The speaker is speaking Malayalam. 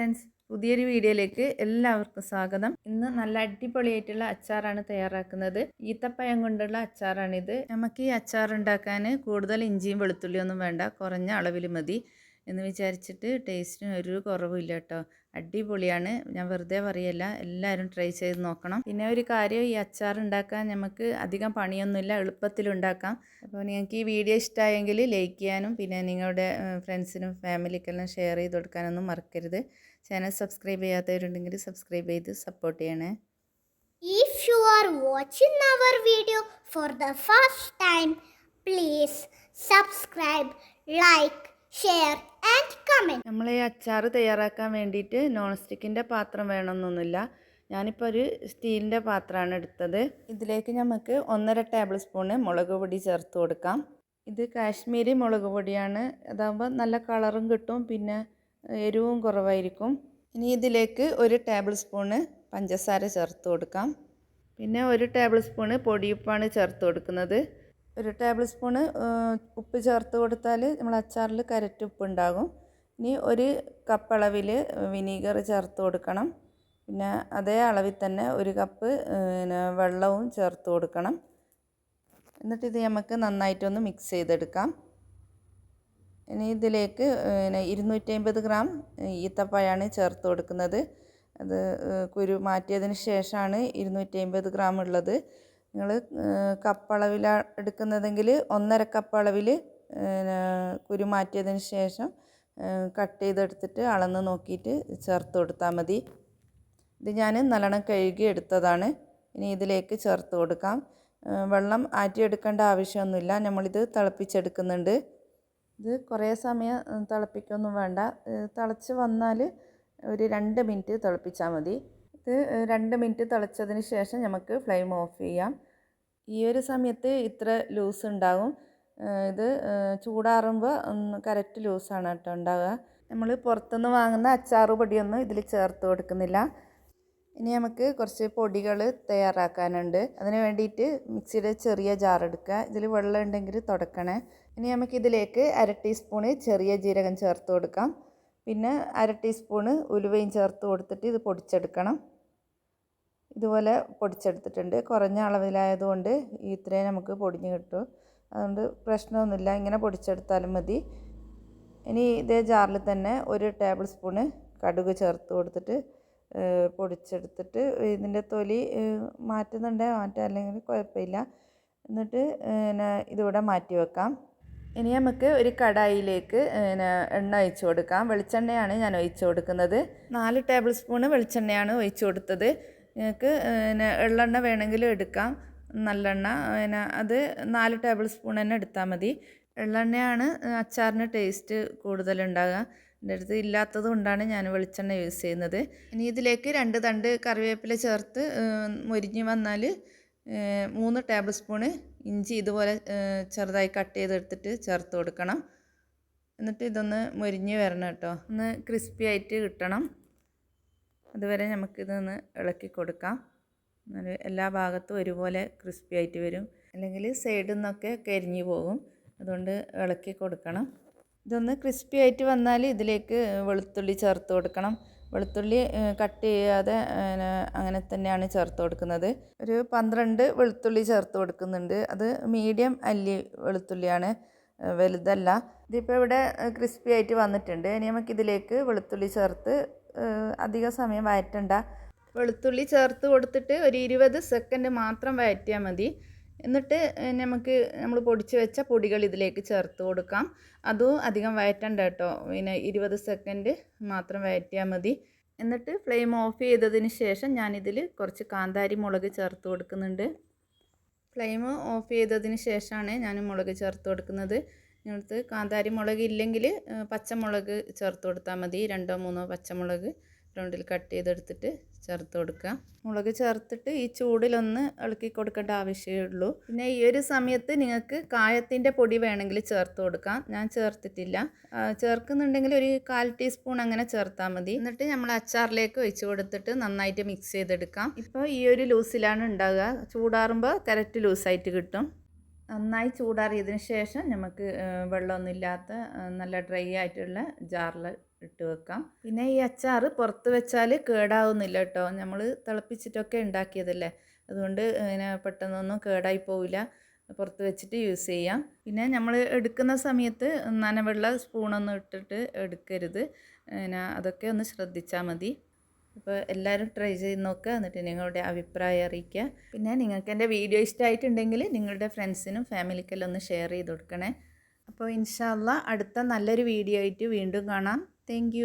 ഫ്രണ്ട്സ് പുതിയൊരു വീഡിയോയിലേക്ക് എല്ലാവർക്കും സ്വാഗതം. ഇന്ന് നല്ല അടിപൊളിയായിട്ടുള്ള അച്ചാറാണ് തയ്യാറാക്കുന്നത്. ഈത്തപ്പഴം കൊണ്ടുള്ള അച്ചാറാണിത്. നമുക്ക് ഈ അച്ചാർ ഉണ്ടാക്കാൻ കൂടുതൽ ഇഞ്ചിയും വെളുത്തുള്ളിയൊന്നും വേണ്ട കുറഞ്ഞ അളവിൽ മതി. എന്ന് വിചാരിച്ചിട്ട് ടേസ്റ്റിന് ഒരു കുറവില്ല കേട്ടോ. അടിപൊളിയാണ്. ഞാൻ വെറുതെ പറയല്ല. എല്ലാവരും ട്രൈ ചെയ്ത് നോക്കണം. പിന്നെ ഒരു കാര്യം ഈ അച്ചാർ ഉണ്ടാക്കാൻ നമുക്ക് അധികം പണിയൊന്നുമില്ല. എളുപ്പത്തിൽ ഉണ്ടാക്കാം. അപ്പോൾ നിങ്ങൾക്ക് ഈ വീഡിയോ ഇഷ്ടമായെങ്കിൽ ലൈക്ക് ചെയ്യാനും പിന്നെ നിങ്ങളുടെ ഫ്രണ്ട്സിനും ഫാമിലിക്കെല്ലാം ഷെയർ ചെയ്ത് കൊടുക്കാനൊന്നും മറക്കരുത്. ചാനൽ സബ്സ്ക്രൈബ് ചെയ്യാത്തവരുണ്ടെങ്കിൽ സബ്സ്ക്രൈബ് ചെയ്ത് സപ്പോർട്ട് ചെയ്യണേ. If you are watching our video for the first time please subscribe, like, share, and comment നമ്മൾ ഈ അച്ചാർ തയ്യാറാക്കാൻ വേണ്ടിയിട്ട് നോൺ സ്റ്റിക്കിന്റെ പാത്രം വേണമെന്നൊന്നുമില്ല. ഞാനിപ്പോൾ ഒരു സ്റ്റീലിന്റെ പാത്രമാണ് എടുത്തത്. ഇതിലേക്ക് നമുക്ക് ഒന്നര ടേബിൾ സ്പൂണ് മുളക് പൊടി ചേർത്ത് കൊടുക്കാം. ഇത് കാശ്മീരി മുളക് പൊടിയാണ്. അതാകുമ്പോൾ നല്ല കളറും കിട്ടും പിന്നെ എരിവും കുറവായിരിക്കും. ഇനി ഇതിലേക്ക് ഒരു ടേബിൾ സ്പൂണ് പഞ്ചസാര ചേർത്ത് കൊടുക്കാം. പിന്നെ ഒരു ടേബിൾ സ്പൂണ് പൊടിയുപ്പാണ് ചേർത്ത് കൊടുക്കുന്നത്. ഒരു ടേബിൾ സ്പൂണ് ഉപ്പ് ചേർത്ത് കൊടുത്താൽ നമ്മൾ അച്ചാറിൽ കരറ്റ് ഉപ്പ് ഉണ്ടാകും ഇനി ഒരു കപ്പ് അളവിൽ വിനീഗർ ചേർത്ത് കൊടുക്കണം. പിന്നെ അതേ അളവിൽ തന്നെ ഒരു കപ്പ് പിന്നെ വെള്ളവും ചേർത്ത് കൊടുക്കണം. എന്നിട്ട് ഇത് നമുക്ക് നന്നായിട്ടൊന്ന് മിക്സ് ചെയ്തെടുക്കാം. ഇനി ഇതിലേക്ക് പിന്നെ ഇരുന്നൂറ്റമ്പത് ഗ്രാം ഈത്തപ്പഴമാണ് ചേർത്ത് കൊടുക്കുന്നത്. അത് കുരു മാറ്റിയതിന് ശേഷമാണ് ഇരുന്നൂറ്റമ്പത് ഗ്രാം ഉള്ളത്. നിങ്ങൾ കപ്പളവിൽ എടുക്കുന്നതെങ്കിൽ ഒന്നര കപ്പ് അളവിൽ കുരു മാറ്റിയതിന് ശേഷം കട്ട് ചെയ്തെടുത്തിട്ട് അളന്ന് നോക്കിയിട്ട് ചേർത്ത് കൊടുത്താൽ മതി. ഇത് ഞാൻ നല്ലോണം കഴുകി എടുത്തതാണ്. ഇനി ഇതിലേക്ക് ചേർത്ത് കൊടുക്കാം. വെള്ളം ആറ്റിയെടുക്കേണ്ട ആവശ്യമൊന്നുമില്ല. നമ്മളിത് തിളപ്പിച്ചെടുക്കുന്നുണ്ട്. ഇത് കുറേ സമയം തിളപ്പിക്കൊന്നും വേണ്ട. തിളച്ച് വന്നാൽ ഒരു രണ്ട് മിനിറ്റ് തിളപ്പിച്ചാൽ മതി. ഇത് രണ്ട് മിനിറ്റ് തിളച്ചതിന് ശേഷം നമുക്ക് ഫ്ലെയിം ഓഫ് ചെയ്യാം. ഈ ഒരു സമയത്ത് ഇത്ര ലൂസ് ഉണ്ടാകും ഇത് ചൂടാറുമ്പോൾ ഒന്ന് കറക്റ്റ് ലൂസാണ് കേട്ടോ ഉണ്ടാവുക. നമ്മൾ പുറത്തുനിന്ന് വാങ്ങുന്ന അച്ചാറ് പൊടിയൊന്നും ഇതിൽ ചേർത്ത് കൊടുക്കുന്നില്ല. ഇനി നമുക്ക് കുറച്ച് പൊടികൾ തയ്യാറാക്കാനുണ്ട്. അതിന് വേണ്ടിയിട്ട് മിക്സിയുടെ ചെറിയ ജാർ എടുക്കുക. ഇതിൽ വെള്ളം ഉണ്ടെങ്കിൽ തുടക്കണേ. ഇനി നമുക്ക് ഇതിലേക്ക് അര ടീസ്പൂണ് ചെറിയ ജീരകം ചേർത്ത് കൊടുക്കാം. പിന്നെ അര ടീസ്പൂണ് ഉലുവയും ചേർത്ത് കൊടുത്തിട്ട് ഇത് പൊടിച്ചെടുക്കണം. ഇതുപോലെ പൊടിച്ചെടുത്തിട്ടുണ്ട്. കുറഞ്ഞ അളവിലായതുകൊണ്ട് ഇത്രയും നമുക്ക് പൊടിഞ്ഞ് കിട്ടും. അതുകൊണ്ട് പ്രശ്നമൊന്നുമില്ല. ഇങ്ങനെ പൊടിച്ചെടുത്താലും മതി. ഇനി ഇതേ ജാറിൽ തന്നെ ഒരു ടേബിൾ സ്പൂണ് കടുക് ചേർത്ത് കൊടുത്തിട്ട് പൊടിച്ചെടുത്തിട്ട് ഇതിന്റെ തൊലി മാറ്റുന്നുണ്ട്? മാറ്റാം? അല്ലെങ്കിൽ കുഴപ്പമില്ല. എന്നിട്ട് പിന്നെ ഇതിവിടെ മാറ്റി വെക്കാം. ഇനി നമുക്ക് ഒരു കടായിലേക്ക് എണ്ണ ഒഴിച്ചു കൊടുക്കാം. വെളിച്ചെണ്ണയാണ് ഞാൻ ഒഴിച്ചു കൊടുക്കുന്നത്. നാല് ടേബിൾ സ്പൂണ് വെളിച്ചെണ്ണയാണ് ഒഴിച്ചു കൊടുത്തത്. നിങ്ങൾക്ക് പിന്നെ എള്ളെണ്ണ വേണമെങ്കിലും എടുക്കാം. നല്ലെണ്ണ പിന്നെ അത് നാല് ടേബിൾ സ്പൂൺ തന്നെ എടുത്താൽ മതി. എള്ളെണ്ണയാണ് അച്ചാറിന് ടേസ്റ്റ് കൂടുതലുണ്ടാകുക എന്റെ അടുത്ത് ഇല്ലാത്തത് കൊണ്ടാണ് ഞാൻ വെളിച്ചെണ്ണ യൂസ് ചെയ്യുന്നത്. ഇനി ഇതിലേക്ക് രണ്ട് തണ്ട് കറിവേപ്പില ചേർത്ത് മൊരിഞ്ഞ് വന്നാൽ മൂന്ന് ടേബിൾ സ്പൂണ് ഇഞ്ചി ഇതുപോലെ ചെറുതായി കട്ട് ചെയ്തെടുത്തിട്ട് ചേർത്ത് കൊടുക്കണം. എന്നിട്ട് ഇതൊന്ന് മൊരിഞ്ഞ് വരണം കേട്ടോ. ഒന്ന് ക്രിസ്പി ആയിട്ട് കിട്ടണം. അതുവരെ നമുക്കിതൊന്ന് ഇളക്കി കൊടുക്കാം. എന്നാൽ എല്ലാ ഭാഗത്തും ഒരുപോലെ ക്രിസ്പി ആയിട്ട് വരും. അല്ലെങ്കിൽ സൈഡിൽ നിന്നൊക്കെ കരിഞ്ഞു പോകും. അതുകൊണ്ട് ഇളക്കി കൊടുക്കണം. ഇതൊന്ന് ക്രിസ്പി ആയിട്ട് വന്നാൽ ഇതിലേക്ക് വെളുത്തുള്ളി ചേർത്ത് കൊടുക്കണം. വെളുത്തുള്ളി കട്ട് ചെയ്യാതെ അങ്ങനെ തന്നെയാണ് ചേർത്ത് കൊടുക്കുന്നത്. ഒരു പന്ത്രണ്ട് വെളുത്തുള്ളി ചേർത്ത് കൊടുക്കുന്നുണ്ട്. അത് മീഡിയം അല്ലി വെളുത്തുള്ളിയാണ്. വലുതല്ല. ഇതിപ്പോൾ ഇവിടെ ക്രിസ്പി ആയിട്ട് വന്നിട്ടുണ്ട്. ഇനി നമുക്കിതിലേക്ക് വെളുത്തുള്ളി ചേർത്ത് അധിക സമയം വഴറ്റണ്ട വെളുത്തുള്ളി ചേർത്ത് കൊടുത്തിട്ട് ഒരു ഇരുപത് സെക്കൻഡ് മാത്രം വഴറ്റിയാൽ മതി. എന്നിട്ട് നമുക്ക് നമ്മൾ പൊടിച്ച് വെച്ച പൊടികൾ ഇതിലേക്ക് ചേർത്ത് കൊടുക്കാം. അതും അധികം വഴറ്റണ്ട കേട്ടോ. പിന്നെ ഇരുപത് സെക്കൻഡ് മാത്രം വഴറ്റിയാൽ മതി. എന്നിട്ട് ഫ്ലെയിം ഓഫ് ചെയ്തതിന് ശേഷം ഞാനിതിൽ കുറച്ച് കാന്താരി മുളക് ചേർത്ത് കൊടുക്കുന്നുണ്ട്. ഫ്ലെയിം ഓഫ് ചെയ്തതിന് ശേഷമാണ് ഞാൻ മുളക് ചേർത്ത് കൊടുക്കുന്നത്. നിങ്ങൾക്ക് കാന്താരി മുളക് ഇല്ലെങ്കിൽ പച്ചമുളക് ചേർത്ത് കൊടുത്താൽ മതി. രണ്ടോ മൂന്നോ പച്ചമുളക് റൗണ്ടിൽ കട്ട് ചെയ്തെടുത്തിട്ട് ചേർത്ത് കൊടുക്കുക. മുളക് ചേർത്തിട്ട് ഈ ചൂടിലൊന്ന് ഇളക്കി കൊടുക്കേണ്ട ആവശ്യമേ ഉള്ളൂ. പിന്നെ ഈ ഒരു സമയത്ത് നിങ്ങൾക്ക് കായത്തിന്റെ പൊടി വേണമെങ്കിൽ ചേർത്ത് കൊടുക്കാം. ഞാൻ ചേർത്തിട്ടില്ല. ചേർക്കുന്നുണ്ടെങ്കിൽ ഒരു കാൽ ടീസ്പൂൺ അങ്ങനെ ചേർത്താൽ മതി. എന്നിട്ട് നമ്മൾ അച്ചാറിലേക്ക് ഒഴിച്ച് കൊടുത്തിട്ട് നന്നായിട്ട് മിക്സ് ചെയ്തെടുക്കാം. ഇപ്പോൾ ഈ ഒരു ലൂസിലാണ് ഉണ്ടാകുക ചൂടാറുമ്പോൾ കറക്റ്റ് ലൂസായിട്ട് കിട്ടും. നന്നായി ചൂടാറിയതിന് ശേഷം നമുക്ക് വെള്ളമൊന്നുമില്ലാത്ത നല്ല ഡ്രൈ ആയിട്ടുള്ള ജാറിൽ ഇട്ട് വെക്കാം. പിന്നെ ഈ അച്ചാർ പുറത്ത് വെച്ചാൽ കേടാവുന്നില്ല കേട്ടോ. നമ്മൾ തിളപ്പിച്ചിട്ടൊക്കെ ഉണ്ടാക്കിയതല്ലേ? അതുകൊണ്ട് ഇങ്ങനെ പെട്ടെന്നൊന്നും കേടായി പോവില്ല. പുറത്ത് വെച്ചിട്ട് യൂസ് ചെയ്യാം. പിന്നെ നമ്മൾ എടുക്കുന്ന സമയത്ത് നനവെള്ള സ്പൂണൊന്നും ഇട്ടിട്ട് എടുക്കരുത്. പിന്നെ അതൊക്കെ ഒന്ന് ശ്രദ്ധിച്ചാൽ മതി. അപ്പോൾ എല്ലാവരും ട്രൈ ചെയ്ത് നോക്കുക. എന്നിട്ട് നിങ്ങളുടെ അഭിപ്രായം അറിയിക്കുക. പിന്നെ നിങ്ങൾക്ക് എന്റെ വീഡിയോ ഇഷ്ടമായിട്ടുണ്ടെങ്കിൽ നിങ്ങളുടെ ഫ്രണ്ട്സിനും ഫാമിലിക്കെല്ലാം ഒന്ന് ഷെയർ ചെയ്ത് കൊടുക്കണേ. അപ്പോൾ ഇൻഷാല്ല അടുത്ത നല്ലൊരു വീഡിയോ ആയിട്ട് വീണ്ടും കാണാം. താങ്ക്